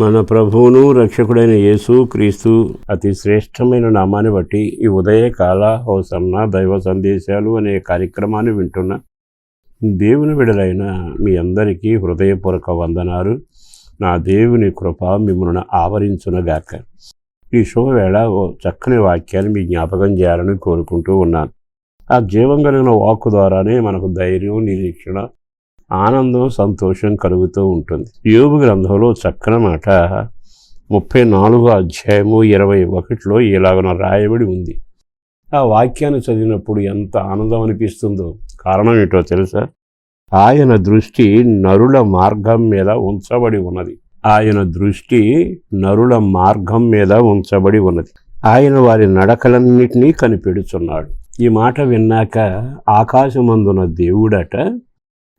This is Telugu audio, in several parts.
మన ప్రభువును రక్షకుడైన యేసు క్రీస్తు అతి శ్రేష్టమైన నామాన్ని బట్టి ఈ ఉదయ కాల హోసన్న దైవ సందేశాలు అనే కార్యక్రమాన్ని వింటున్న దేవుని విడలైన మీ అందరికీ హృదయపూర్వక వందనాలు. నా దేవుని కృప మిమ్మల్ని ఆవరించునగాక ఈ శుభవేళ ఓ చక్కని వాక్యాన్ని మీ జ్ఞాపకం చేయాలని కోరుకుంటూ ఉన్నాను. ఆ జీవం కలిగిన వాక్కు ద్వారానే మనకు ధైర్యం నిరీక్షణ ఆనందం సంతోషం కలుగుతూ ఉంటుంది. యోగు గ్రంథంలో చక్కని మాట ముప్పై నాలుగో అధ్యాయము ఇరవై ఒకటిలో ఇలాగన రాయబడి ఉంది. ఆ వాక్యాన్ని చదివినప్పుడు ఎంత ఆనందం అనిపిస్తుందో. కారణం ఏంటో తెలుసా? ఆయన దృష్టి నరుల మార్గం మీద ఉంచబడి ఉన్నది. ఆయన దృష్టి నరుల మార్గం మీద ఉంచబడి ఉన్నది. ఆయన వారి నడకలన్నింటినీ కనిపెడుచున్నాడు. ఈ మాట విన్నాక ఆకాశమందున దేవుడట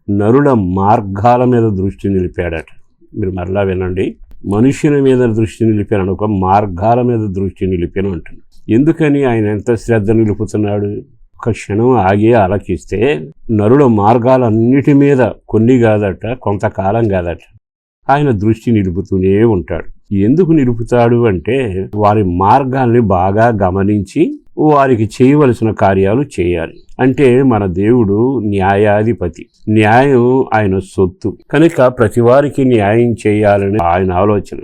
నరుల మార్గాల మీద దృష్టి నిలిపాడట. మీరు మరలా వినండి. మనుషుల మీద దృష్టి నిలిపాను ఒక మార్గాల మీద దృష్టి నిలిపాను అంటున్నాడు. ఎందుకని ఆయన ఎంత శ్రద్ధ నిలుపుతున్నాడు? ఒక క్షణం ఆగి ఆలకిస్తే నరుల మార్గాలన్నిటి మీద కొన్ని కాదట కొంతకాలం కాదట. ఆయన దృష్టి నిలుపుతూనే ఉంటాడు. ఎందుకు నిలుపుతాడు అంటే వారి మార్గాల్ని బాగా గమనించి వారికి చేయవలసిన కార్యాలు చేయాలి. అంటే మన దేవుడు న్యాయాధిపతి. న్యాయం ఆయన సొత్తు. కనుక ప్రతి వారికి న్యాయం చేయాలని ఆయన ఆలోచన.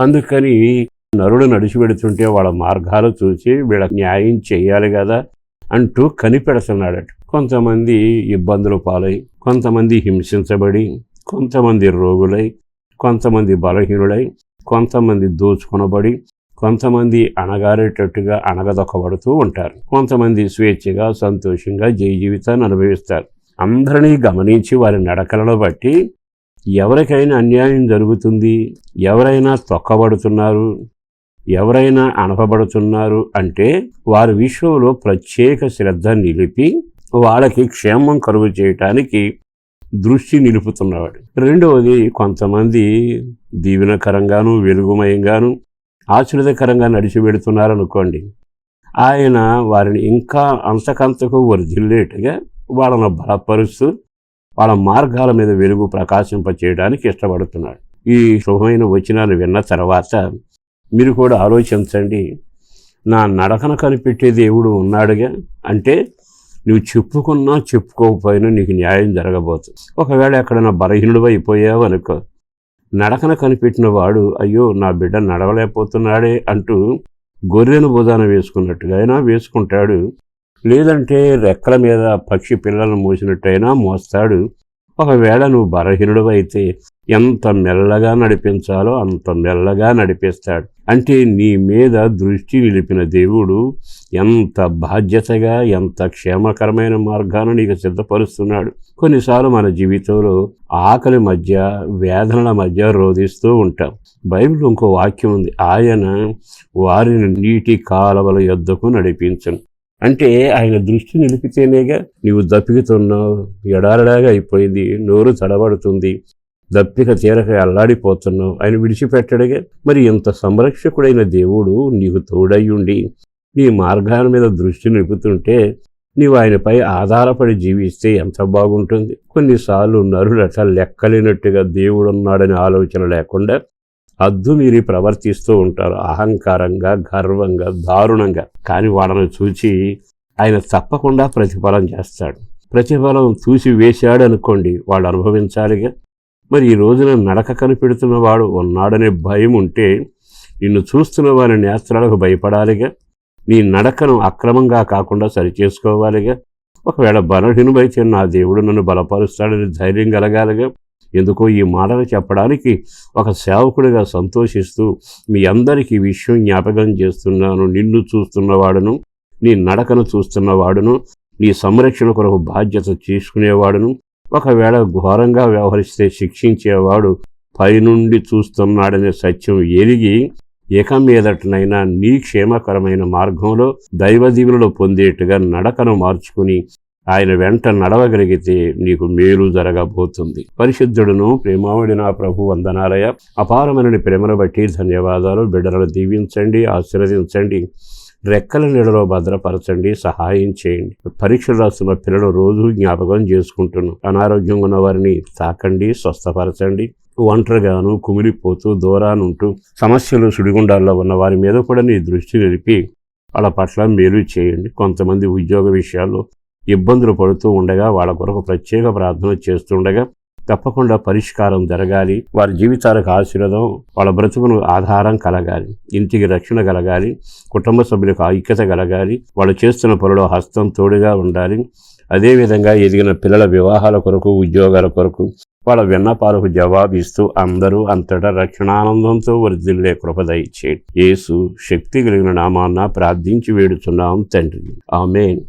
అందుకని నరుడు నడిచిపెడుతుంటే వాళ్ళ మార్గాలు చూసి వీళ్ళ న్యాయం చేయాలి కదా అంటూ కనిపెడుతున్నాడట. కొంతమంది ఇబ్బందులు పాలై కొంతమంది హింసించబడి కొంతమంది రోగులై కొంతమంది బలహీనులై కొంతమంది దోచుకొనబడి కొంతమంది అణగారేటట్టుగా అణగదొక్కబడుతూ ఉంటారు. కొంతమంది స్వేచ్ఛగా సంతోషంగా జై జీవితాన్ని అనుభవిస్తారు. అందరినీ గమనించి వారి నడకలను బట్టి ఎవరికైనా అన్యాయం జరుగుతుంది ఎవరైనా తొక్కబడుతున్నారు ఎవరైనా అనపబడుతున్నారు అంటే వారి విషయంలో ప్రత్యేక శ్రద్ధ నిలిపి వాళ్ళకి క్షేమం కరువు చేయటానికి దృష్టి నిలుపుతున్నవాడు. రెండవది కొంతమంది దీవెనకరంగాను వెలుగుమయంగాను ఆశీర్వదకరంగా నడిచి వెడుతున్నారనుకోండి ఆయన వారిని ఇంకా అంతకంతకు వర్ధిల్లేటుగా వాళ్ళను బలపరుస్తూ వాళ్ళ మార్గాల మీద వెలుగు ప్రకాశింపచేయడానికి ఇష్టపడుతున్నాడు. ఈ శుభమైన వచనాలు విన్న తర్వాత మీరు కూడా ఆలోచించండి నా నడకన కనిపెట్టే దేవుడు ఉన్నాడుగా అంటే నువ్వు చెప్పుకున్నా చెప్పుకోకపోయినా నీకు న్యాయం జరగబోతుంది. ఒకవేళ ఎక్కడైనా బలహీనుడు అయిపోయావు అనుకో నడకన కనిపెట్టిన వాడు అయ్యో నా బిడ్డ నడవలేకపోతున్నాడే అంటూ గొర్రెను బుధాన వేసుకున్నట్టుగా అయినా వేసుకుంటాడు. లేదంటే రెక్కల మీద పక్షి పిల్లలను మోసినట్టయినా మోస్తాడు. ఒకవేళ నువ్వు బలహీనుడు అయితే ఎంత మెల్లగా నడిపించాలో అంత మెల్లగా నడిపిస్తాడు. అంటే నీ మీద దృష్టి నిలిపిన దేవుడు ఎంత బాధ్యతగా ఎంత క్షేమకరమైన మార్గాన్ని నీకు సిద్ధపరుస్తున్నాడు. కొన్నిసార్లు మన జీవితంలో ఆకలి మధ్య వేదనల మధ్య రోధిస్తూ ఉంటాం. బైబిల్ ఇంకో వాక్యం ఉంది ఆయన వారిని నీటి కాలవల యొద్దకు నడిపించను. అంటే ఆయన దృష్టి నిలిపితేనేగా నీవు దప్పికుతున్నావు ఎడారడాగా అయిపోయింది నోరు తడబడుతుంది. దప్పిక తీరక అల్లాడిపోతున్నావు ఆయన విడిచిపెట్టడగా మరి ఇంత సంరక్షకుడైన దేవుడు నీకు తోడయ్యుండి నీ మార్గాల మీద దృష్టి నిలుపుతుంటే నీవు ఆయనపై ఆధారపడి జీవిస్తే ఎంత బాగుంటుంది. కొన్నిసార్లు నరులట లెక్కలేనట్టుగా దేవుడున్నాడని ఆలోచన లేకుండా అద్దు మీరి ప్రవర్తిస్తూ ఉంటారు అహంకారంగా గర్వంగా దారుణంగా. కానీ వాళ్ళని చూచి ఆయన తప్పకుండా ప్రతిఫలం చేస్తాడు. ప్రతిఫలం చూసి వేశాడు అనుకోండి వాళ్ళు అనుభవించాలిగా. మరి ఈ రోజున నడక కనిపెడుతున్నవాడు ఉన్నాడనే భయం ఉంటే నిన్ను చూస్తున్న వారి నేత్రాలకు భయపడాలిగా. నీ నడకను అక్రమంగా కాకుండా సరిచేసుకోవాలిగా. ఒకవేళ బలహీనమైతే నా దేవుడు నన్ను బలపరుస్తాడని ధైర్యం కలగాలిగా. ఎందుకో ఈ మాటలు చెప్పడానికి ఒక సేవకుడిగా సంతోషిస్తూ మీ అందరికీ ఈ విషయం జ్ఞాపకం చేస్తున్నాను. నిన్ను చూస్తున్నవాడును నీ నడకను చూస్తున్నవాడును నీ సంరక్షణ కొరకు బాధ్యత తీసుకునేవాడును. ఒకవేళ ఘోరంగా వ్యవహరిస్తే శిక్షించేవాడు పైనుండి చూస్తున్నాడనే సత్యం ఎరిగి ఇక మీదటనైనా నీ క్షేమకరమైన మార్గంలో దైవ దీవులను పొందేట్టుగా నడకను మార్చుకుని ఆయన వెంట నడవగలిగితే నీకు మేలు జరగబోతుంది. పరిశుద్ధుడును ప్రేమావుడి నా ప్రభు వందనాలయ. అపారమైన ప్రేమను బట్టి ధన్యవాదాలు. బిడ్డలను దీవించండి ఆశీర్వదించండి. రెక్కల నీడలో భద్రపరచండి సహాయం చేయండి. పరీక్షలు రాస్తున్న పిల్లలు రోజు జ్ఞాపకం చేసుకుంటున్నాం అనారోగ్యం ఉన్న వారిని తాకండి స్వస్థపరచండి. ఒంటరిగాను కుమిలిపోతూ దూరానుంటూ సమస్యలు సుడిగుండాల్లో ఉన్న వారి మీద కూడా నీ దృష్టి నిలిపి వాళ్ళ పట్ల మేలు చేయండి. కొంతమంది ఉద్యోగ విషయాల్లో ఇబ్బందులు పడుతూ ఉండగా వాళ్ళ కొరకు ప్రత్యేక ప్రార్థన చేస్తుండగా తప్పకుండా పరిష్కారం జరగాలి. వారి జీవితాలకు ఆశీర్వదం వాళ్ళ బ్రతుకును ఆధారం కలగాలి. ఇంటికి రక్షణ కలగాలి. కుటుంబ సభ్యులకు ఐక్యత కలగాలి. వాళ్ళు చేస్తున్న పనిలో హస్తం తోడుగా ఉండాలి. అదేవిధంగా ఎదిగిన పిల్లల వివాహాల కొరకు ఉద్యోగాల కొరకు వాళ్ళ విన్నపాలకు జవాబిస్తూ అందరూ అంతటా రక్షణానందంతో వృద్ధిల్లే కృప దయచేయండి. యేసు శక్తి కలిగిన నామాన్న ప్రార్థించి వేడుచున్నాం తండ్రి. ఆమెన్.